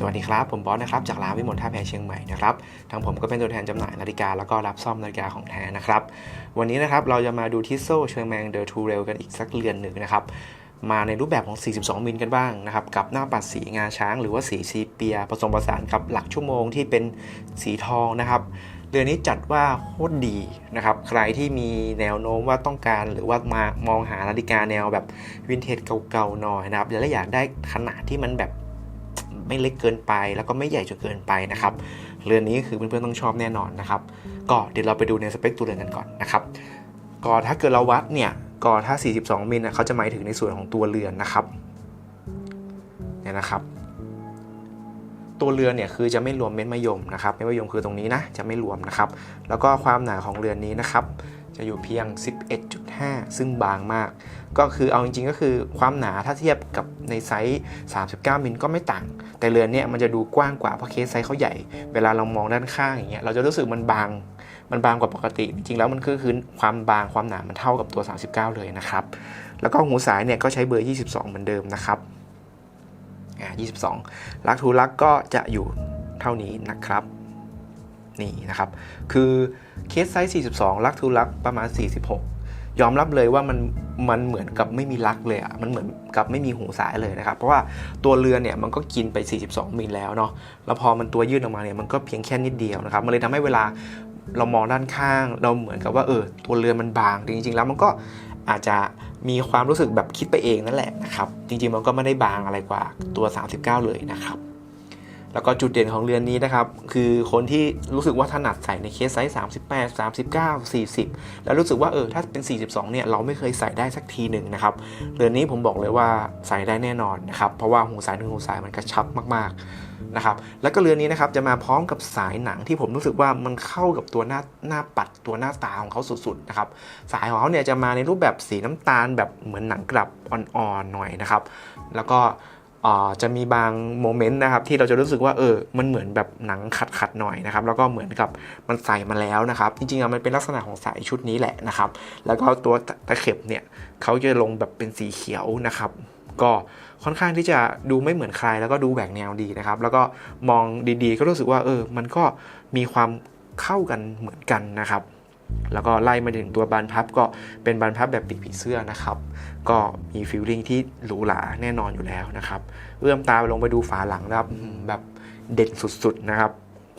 สวัสดีครับ ผมบอสนะครับ จากร้านวิมลท่าแพเชียงใหม่นะครับ ทางผมก็เป็นตัวแทนจำหน่ายนาฬิกา แล้วก็รับซ่อมนาฬิกาของแท้นะครับ วันนี้นะครับเราจะมาดูทิสโซเชียงแมงเดอร์ทูเรลกันอีกสักเรือนหนึ่งนะครับ มาในรูปแบบของ 42 มิลกันบ้างนะครับ กับหน้าปัดสีงาช้าง หรือว่าสีซีเปีย ผสมผสานกับหลักชั่วโมงที่เป็นสีทองนะครับเรือนนี้จัดว่าโคตรดีนะครับ ใครที่มีแนวโน้มว่าต้องการหรือว่ามามองหานาฬิกาแนวแบบวินเทจเก่าๆหน่อยนะครับแล้วอยากได้ขนาดที่มันแบบ ไม่เล็กเกินไป แล้วก็ไม่ใหญ่จนเกินไปนะครับเรือนนี้คือเพื่อนๆต้องชอบแน่นอนนะครับก็เดี๋ยวเราไปดูในสเปคตัวเรือนกันก่อนนะครับก็ถ้าเกิดเราวัดเนี่ยก็ถ้า 42มิลนะเขาจะหมายถึงในส่วนของตัวเรือนนะครับเนี่ยนะครับ ตัวเรือนเนี่ยคือจะไม่รวมเม็ดมะยมนะครับเม็ดมะยมคือตรงนี้นะจะไม่รวมนะครับ แล้วก็ความหนาของเรือนนี้นะครับ จะอยู่เพียง 11.5 ซึ่งบางมาก ก็คือเอาจริงๆ ก็คือความหนาถ้าเทียบกับในไซส์ 39 มิลก็ไม่ต่าง แต่เรือนเนี่ยมันจะดูกว้างกว่าเพราะเคสไซส์เขาใหญ่ เวลาเรามองด้านข้างอย่างเงี้ยเราจะรู้สึกมันบาง มันบางกว่าปกติ จริงๆ แล้วมันคือคือความบางความหนามันเท่ากับตัว 39 เลยนะครับ แล้วก็หูสายเนี่ยก็ใช้เบอร์ 22 เหมือนเดิมนะครับอ่า22 ลักทูลักก็จะอยู่เท่านี้นะครับ นี่นะครับ คือเคสไซส์ 42 ลักทูลักประมาณ 46 ยอมรับเลยว่ามันมันเหมือนกับไม่มีลักเลยอะ่ะ มันเหมือนกับไม่มีหูสายเลยนะครับ เพราะว่าตัวเรือเนี่ยมันก็กินไป 42มิลแล้วเนาะ แล้วพอมันตัวยืดออกมาเนี่ยมันก็เพียงแค่นิดเดียวนะครับ มันเลยทำให้เวลาเรามองด้านข้าง เราเหมือนกับว่าเออตัวเรือมันบางแต่จริง ๆ แล้วมันก็อาจจะมีความรู้สึกแบบคิดไปเองนั่นแหละนะครับ จริงๆมันก็ไม่ได้บางอะไรกว่าตัว 39 เลยนะครับ แล้วก็จุดเด่นของเรือนนี้นะครับ คือคนที่รู้สึกว่าถนัดใส่ในเคสไซส์ 38 39 40 แล้วรู้สึกว่าเออถ้าเป็น 42 เนี่ยเราไม่เคยใส่ได้สักทีหนึ่งนะครับ เรือนนี้ผมบอกเลยว่าใส่ได้แน่นอนนะครับ เพราะว่าหูสายหนึ่งหูสายมันกระชับมากๆนะครับ แล้วก็เรือนนี้นะครับจะมาพร้อมกับสายหนังที่ผมรู้สึกว่ามันเข้ากับตัวหน้าหน้าปัดตัวหน้าตาของเขาสุดๆนะครับ สายของเขาเนี่ยจะมาในรูปแบบสีน้ำตาลแบบเหมือนหนังกลับอ่อนๆหน่อยนะครับ แล้วก็ จะมีบางโมเมนต์นะครับที่เราจะรู้สึกว่าเออ มันเหมือนแบบหนังขัดๆหน่อยนะครับแล้วก็เหมือนกับมันใส่มาแล้วนะครับ จริงๆอะมันเป็นลักษณะของสายชุดนี้แหละนะครับ แล้วก็ตัวตะเข็บเนี่ยเขาจะลงแบบเป็นสีเขียวนะครับก็ค่อนข้างที่จะดูไม่เหมือนใครแล้วก็ดูแหวกแนวดีนะครับ แล้วก็มองดีๆ ก็รู้สึกว่าเออ มันก็มีความเข้ากันเหมือนกันนะครับ แล้วก็ไล่มาถึงตัวบานพับก็เป็นบานพับแบบปีกผีเสื้อนะครับ ก็มีฟิลลิ่งที่หรูหราแน่นอนอยู่แล้วนะครับ เอื้อมตาลงไปดูฝาหลังนะครับแบบเด่นสุดๆนะครับ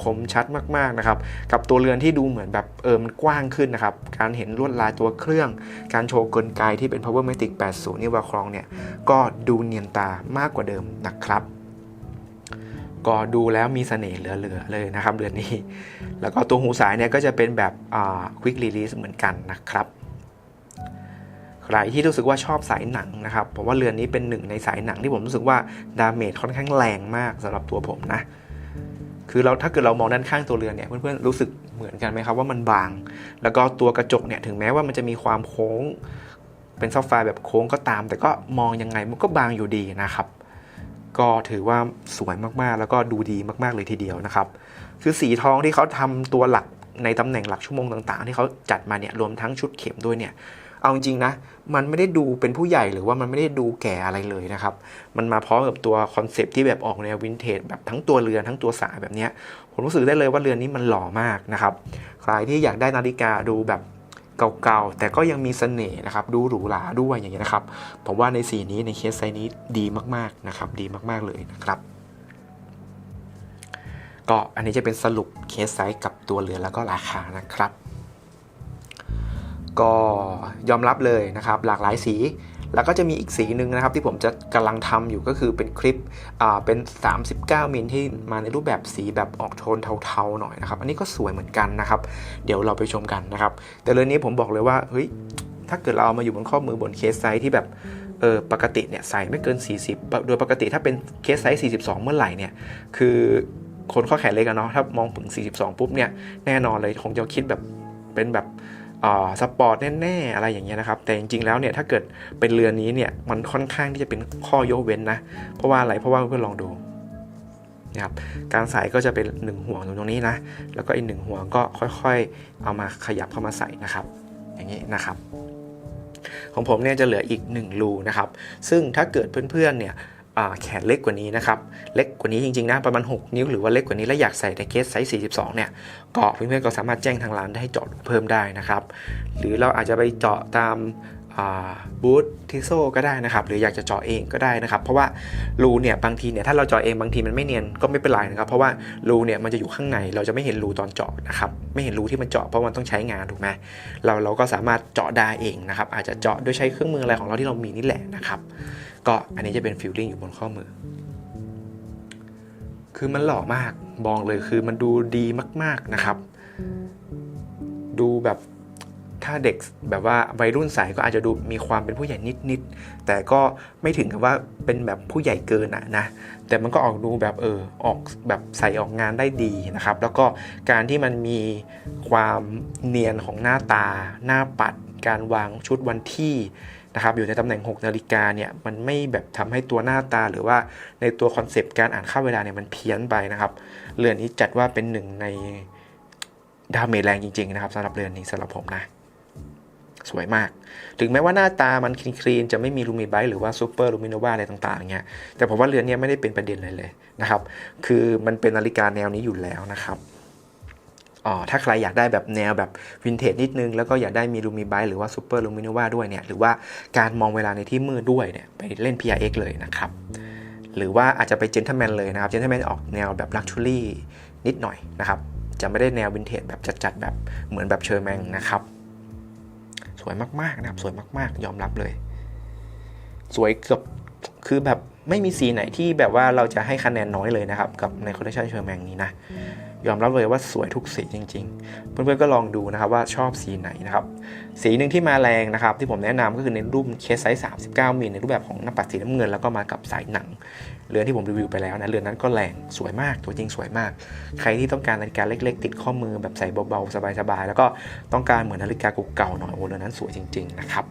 คมชัดมากๆนะครับ กับตัวเรือนที่ดูเหมือนแบบเออมันกว้างขึ้นนะครับ การเห็นลวดลายตัวเครื่อง การโชว์กลไกที่เป็น Power Matic 80นี่วาครองเนี่ย ก็ดูเนียนตามากกว่าเดิมนะครับ ก็ดูแล้วมีเสน่ห์เหลือๆเลยนะครับเรือนนี้ แล้วก็ตัวหูสายเนี่ยก็จะเป็นแบบอ่า Quick Release เหมือนกันนะครับ ใครที่รู้สึกว่าชอบสายหนังนะครับผมว่าเรือนนี้เป็นหนึ่งในสายหนังที่ผมรู้สึกว่าดาเมจค่อนข้างแรงมากสำหรับตัวผมนะ คือเราถ้าเกิดเรามองด้านข้างตัวเรือนเนี่ยเพื่อนๆรู้สึกเหมือนกันไหมครับว่ามันบาง แล้วก็ตัวกระจกเนี่ยถึงแม้ว่ามันจะมีความโค้ง เป็นซอฟต์ไฟร์แบบโค้งก็ตาม แต่ก็มองยังไงมันก็บางอยู่ดีนะครับ ก็ถือว่าสวยมากๆ แล้วก็ดูดีมากๆเลยทีเดียวนะครับ คือสีทองที่เขาทำตัวหลักในตำแหน่งหลักชั่วโมงต่างๆ ที่เขาจัดมาเนี่ยรวมทั้งชุดเข็มด้วยเนี่ยเอาจริงๆนะ มันไม่ได้ดูเป็นผู้ใหญ่หรือว่ามันไม่ได้ดูแก่อะไรเลยนะครับ มันมาพร้อมกับตัวคอนเซปต์ที่แบบออกแนววินเทจแบบทั้งตัวเรือนทั้งตัวสายแบบนี้ผมรู้สึกได้เลยว่าเรือนนี้มันหล่อมากนะครับ ใครที่อยากได้นาฬิกาดูแบบ เก่าๆ แต่ก็ยังมีเสน่ห์นะครับ ดูหรูหราด้วยอย่างเงี้ยนะครับ ผมว่าในสีนี้ในเคสไซส์นี้ดีมากๆนะครับ ดีมากๆเลยนะครับ ก็อันนี้จะเป็นสรุปเคสไซส์กับตัวเรือนแล้วก็ราคานะครับ ก็ยอมรับเลยนะครับ หลากหลายสี แล้วก็จะมีอีกสีหนึ่งนะครับที่ผมจะกำลังทำอยู่ก็คือเป็นคลิปอ่าเป็น 39 มิลที่มาในรูปแบบสีแบบออกโทนเทาๆหน่อยนะครับ อันนี้ก็สวยเหมือนกันนะครับ เดี๋ยวเราไปชมกันนะครับ แต่เรื่องนี้ผมบอกเลยว่าเฮ้ยถ้าเกิดเราเอามาอยู่บนข้อมือบนเคสไซส์ที่แบบเออปกติเนี่ยใส่ไม่เกิน 40 โดยปกติถ้าเป็นเคสไซส์ 42 เมื่อไหร่เนี่ยคือคนข้อแขนเล็กอะเนาะถ้ามองถึง 42 ปุ๊บเนี่ยแน่นอนเลยคงจะคิดแบบเป็นแบบ สปอร์ตแน่ๆอะไรอย่างเงี้ยนะครับ แต่จริงๆแล้วเนี่ยถ้าเกิดเป็นเรือนนี้เนี่ยมันค่อนข้างที่จะเป็นข้อยกเว้นนะ เพราะว่าอะไรเพราะว่าเพื่อนลองดูนะครับการใส่ก็จะเป็นหนึ่งห่วงตรงนี้นะ แล้วก็อีกหนึ่งห่วงก็ค่อยๆ เอามาขยับเข้ามาใส่นะครับ อย่างนี้นะครับ ของผมเนี่ยจะเหลืออีก 1 รูนะครับ ซึ่งถ้าเกิดเพื่อนๆเนี่ย แขนเล็กกว่านี้นะครับ เล็กกว่านี้จริงๆนะประมาณ 6 นิ้วหรือว่าเล็กกว่านี้แล้วอยากใส่ในเคสไซส์ 42 เนี่ยก็เพื่อนๆก็สามารถแจ้งทางร้านได้ให้เจาะเพิ่มได้นะครับ หรือเราอาจจะไปเจาะตาม บูธทิโซก็ได้นะครับ หรืออยากจะเจาะเองก็ได้นะครับ เพราะว่ารูเนี่ยบางทีเนี่ยถ้าเราเจาะเองบางทีมันไม่เนียนก็ไม่เป็นไรนะครับ เพราะว่ารูเนี่ยมันจะอยู่ข้างในเราจะไม่เห็นรูตอนเจาะนะครับไม่เห็นรูที่มันเจาะเพราะมันต้องใช้งานถูกไหมเราเราก็สามารถเจาะได้เองนะครับ อาจจะเจาะด้วยใช้เครื่องมืออะไรของเราที่เรามีนี่แหละนะครับ ก็อันนี้จะเป็นฟิลลิ่งอยู่บนข้อมือ คือมันหล่อมากบอกเลยคือมันดูดีมาก ๆนะครับ ดูแบบ ถ้าเด็กแบบว่าวัยรุ่นใส่ก็อาจจะดูมีความเป็นผู้ใหญ่นิดๆแต่ก็ไม่ถึงกับว่าเป็นแบบผู้ใหญ่เกินอะนะแต่มันก็ออกดูแบบเออออกแบบใส่ออกงานได้ดีนะครับ แล้วก็การที่มันมีความเนียนของหน้าตา หน้าปัด การวางชุดวันที่นะครับอยู่ในตำแหน่ง 6 นาฬิกาเนี่ยมันไม่แบบทำให้ตัวหน้าตาหรือว่าในตัวคอนเซปต์การอ่านค่าเวลาเนี่ยมันเพี้ยนไปนะครับเรือนนี้จัดว่าเป็นหนึ่งในดาเมจแรงจริงๆนะครับสำหรับเรือนนี้สำหรับผมนะ สวยมาก ถึงแม้ว่าหน้าตามันคลีนๆจะไม่มีลูมิไบต์หรือว่าซูเปอร์ลูมิโนวาอะไรต่างๆเงี้ย แต่ผมว่าเรือนนี้ไม่ได้เป็นประเด็นเลยเลยนะครับ คือมันเป็นนาฬิกาแนวนี้อยู่แล้วนะครับอ๋อถ้าใครอยากได้แบบแนวแบบวินเทจนิดนึง แล้วก็อยากได้มีลูมิไบต์หรือว่าซูเปอร์ลูมิโนวาด้วยเนี่ย หรือว่าการมองเวลาในที่มืดด้วยเนี่ย ไปเล่น PRX เลยนะครับ หรือว่าอาจจะไปเจน t l e m แมนเลยนะครับเจน t l e m แมนออกแนวแบบลักชัวรี่นิดหน่อยนะครับ จะไม่ได้แนววินเทจแบบจัดๆแบบเหมือนแบบเชอร์แมงนะครับ สวยมากๆนะครับ สวยมากๆ ยอมรับเลย สวยเกือบคือแบบไม่มีสีไหนที่แบบว่าเราจะให้คะแนนน้อยเลยนะครับ กับในคอลเลคชันเชอร์แมงนี้นะ ยอมรับเลยว่าสวยทุกสีจริง ๆ เพื่อนๆก็ลองดูนะครับว่าชอบสีไหนนะครับ สีหนึ่งที่มาแรงนะครับ ที่ผมแนะนำก็คือในรูปเคสไซส์39มิลในรูปแบบของหน้าปัดสีน้ำเงินแล้วก็มากับสายหนัง เรือนที่ผมรีวิวไปแล้วนะเรือนนั้นก็แรงสวยมากตัวจริงสวยมาก ใครที่ต้องการนาฬิกาเล็ก ๆ ติดข้อมือแบบใส่เบาๆสบายๆแล้วก็ต้องการเหมือนนาฬิกาเก่าๆหน่อยโอ้เรือนนั้นสวยจริง ๆ นะครับ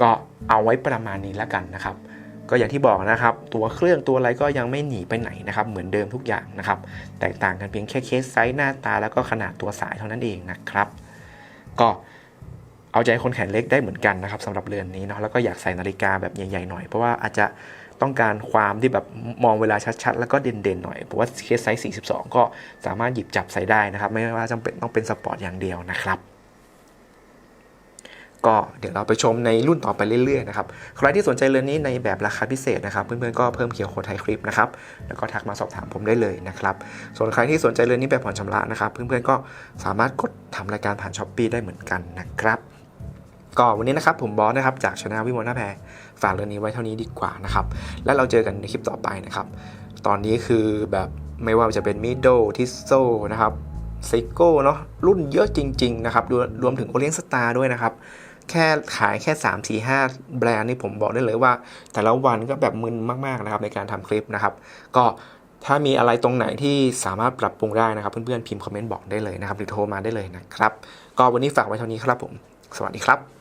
ก็เอาไว้ประมาณนี้แล้วกันนะครับ ก็อย่างที่บอกนะครับ ตัวเครื่องตัวอะไรก็ยังไม่หนีไปไหนนะครับ เหมือนเดิมทุกอย่างนะครับ แตกต่างกันเพียงแค่เคสไซส์หน้าตาแล้วก็ขนาดตัวสายเท่านั้นเองนะครับ ก็เอาใจคนแขนเล็กได้เหมือนกันนะครับสำหรับเรือนนี้เนาะแล้วก็อยากใส่นาฬิกาแบบใหญ่ๆหน่อยเพราะว่าอาจจะต้องการความที่แบบมองเวลาชัดๆ แล้วก็เด่นๆหน่อยเพราะว่าเคสไซส์ 42 ก็สามารถหยิบจับใส่ได้นะครับ ไม่ว่าจำเป็นต้องเป็นสปอร์ตอย่างเดียวนะครับ ก็เดี๋ยวเราไปชมในรุ่นต่อไปเรื่อยๆนะครับใครที่สนใจเรือนนี้ในแบบราคาพิเศษนะครับ เพื่อนๆก็เพิ่มเคียวโค้ดไทยคลิปนะครับแล้วก็ทักมาสอบถามผมได้เลยนะครับส่วนใครที่สนใจเรือนนี้แบบผ่อนชำระนะครับเพื่อนๆก็สามารถกดทำรายการผ่านช้อปปีได้เหมือนกันนะครับก็วันนี้นะครับผมบอสนะครับจากช anel วิมลนาแพรฝากเรื่องนี้ไว้เท่านี้ดีกว่านะครับแล้วเราเจอกันในคลิปต่อไปนะครับ ตอนนี้คือแบบไม่ว่าจะเป็นมิดโดทิโซนะครับไซโก้เนาะรุ่นเยอะจริง ๆ นะครับรวมถึงโอเลี้ยนสตาร์ด้วยนะครับ แค่ขายแค่ 3 4 5 แบรนด์นี่ผมบอกได้เลยว่า แต่ละวันก็แบบมึนมากๆนะครับในการทำคลิปนะครับ ก็ถ้ามีอะไรตรงไหนที่สามารถปรับปรุงได้นะครับ เพื่อนๆพิมพ์คอมเมนต์บอกได้เลยนะครับหรือโทรมาได้เลยนะครับ ก็วันนี้ฝากไว้เท่านี้ครับผม สวัสดีครับ